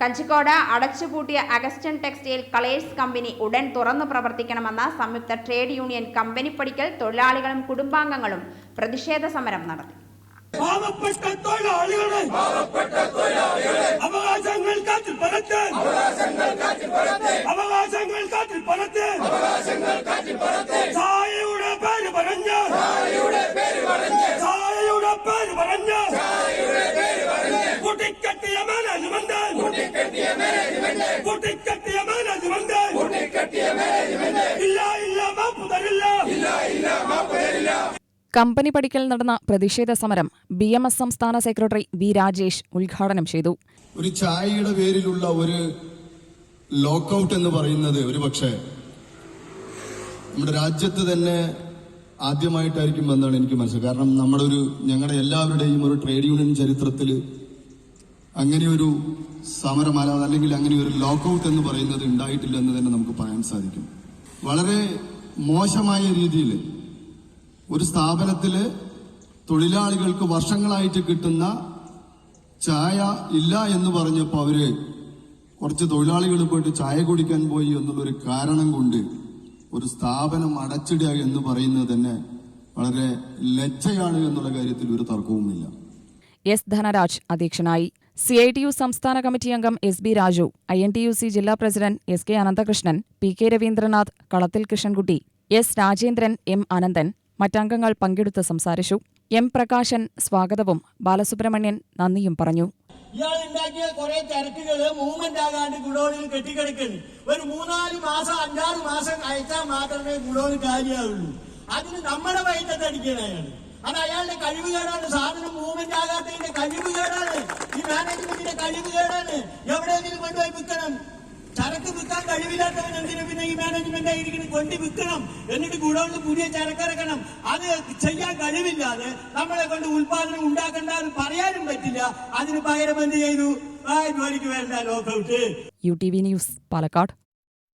കഞ്ചിക്കോട് അടച്ചുപൂട്ടിയ Augustan textile colours company ഉടൻ തുറന്നു പ്രവർത്തിക്കണമെന്ന സംയുക്ത ട്രേഡ് യൂണിയൻ കമ്പനി പടിക്കൽ തൊഴിലാളികളും കുടുംബാംഗങ്ങളും പ്രതിഷേധ സമരം നടത്തി. പാവപ്പെട്ട തൊഴിലാളികളെ അവകാശങ്ങൾ പറത്ത്. അവകാശങ്ങൾ പറത്ത്. പേര് പറഞ്ഞ്. പേര് പറഞ്ഞ്. കൂട്ടിക്കെട്ടിയ മാനേജ്മെന്റ്. കൂട്ടിക്കെട്ടിയ മാനേജ്മെന്റ്. ഇല്ല ഇല്ല മാപ്പ് തരില്ല. കമ്പനി പടിക്കൽ നടന്ന പ്രതിഷേധ സമരം ബി എം എസ് സംസ്ഥാന സെക്രട്ടറി വി രാജേഷ് ഉദ്ഘാടനം ചെയ്തു. ഒരു ചായയുടെ പേരിലുള്ള ഒരു ലോക്കൌട്ട് എന്ന് പറയുന്നത് ഒരു പക്ഷേ നമ്മുടെ രാജ്യത്ത് തന്നെ ആദ്യമായിട്ടായിരിക്കും എന്നാണ് എനിക്ക് മനസ്സിലായത്. കാരണം നമ്മുടെ ഒരു ഞങ്ങളുടെ എല്ലാവരുടെയും ഒരു ട്രേഡ് യൂണിയൻ ചരിത്രത്തിൽ അങ്ങനെ ഒരു സമരമാല അല്ലെങ്കിൽ അങ്ങനെ ഒരു ലോക്കൌട്ട് എന്ന് പറയുന്നത് ഉണ്ടായിട്ടില്ല എന്ന് തന്നെ നമുക്ക് പറയാൻ സാധിക്കും. വളരെ മോശമായ രീതിയിൽ ഒരു സ്ഥാപനത്തിൽ തൊഴിലാളികൾക്ക് വർഷങ്ങളായിട്ട് കിട്ടുന്ന ചായ ഇല്ല എന്ന് പറഞ്ഞപ്പോൾ അവർ കുറച്ച് തൊഴിലാളികൾ പോയിട്ട് ചായ കുടിക്കാൻ പോയി എന്നുള്ളൊരു കാരണം കൊണ്ട് ഒരു സ്ഥാപനം അടച്ചിടുക എന്ന് പറയുന്നത് തന്നെ വളരെ ലജ്ജയാണ് എന്നുള്ള കാര്യത്തിൽ ഒരു തർക്കവുമില്ല. എസ് ധനരാജ് അധ്യക്ഷനായി സി ഐ ടി യു സംസ്ഥാന കമ്മിറ്റി അംഗം S B Raju I N T U C ജില്ലാ president S K Ananthakrishnan P K Raveendranath Kalathil Krishnankutty S Rajendran M Ananthan മറ്റംഗങ്ങൾ പങ്കെടുത്ത് സംസാരിച്ചു. എം പ്രകാശൻ സ്വാഗതവും ബാലസുബ്രഹ്മണ്യൻ നന്ദിയും പറഞ്ഞു. ഇയാൾ ഉണ്ടാക്കിയ കുറെ ചരക്കുകൾ മൂവ്മെന്റ് ആകാണ്ട് ഗുഡോണിൽ കെട്ടിക്കിടക്കുന്നു ഒരു മൂന്നാൽ മാസം അഞ്ചാറ് മാസം അയച്ചാൽ മാത്രമേ ഗുഡോണ് കാര്യമാവുള്ളൂ അതിന് നമ്മുടെ വൈദ്യുതടിക്കണം അയാൾ. അത് അയാളുടെ കഴിവുകേടാണ് സാധനം മൂവ്മെന്റ് ആകാത്തതിന്റെ കഴിവ് കേടാണ്. കഴിവുകേടാണ് എവിടെയെങ്കിലും കൊണ്ടുപോയി വിൽക്കണം. ചരക്ക് വിൽക്കാൻ കഴിവില്ലാത്തവൻ എന്തിനു പിന്നെ ഈ മാനേജ്മെന്റ് ആയിരിക്കണം കൊണ്ട് വിൽക്കണം. എന്നിട്ട് ഗുഡൌണിൽ പുതിയ ചരക്കിറക്കണം അത് ചെയ്യാൻ കഴിവില്ലാതെ നമ്മളെ കൊണ്ട് ഉൽപാദനം ഉണ്ടാക്കണ്ട എന്ന് പറയാനും പറ്റില്ല. അതിന് പകരം എന്ത് ചെയ്തു? ജോലിക്ക് വേണ്ട lockout U T V news Palakkad.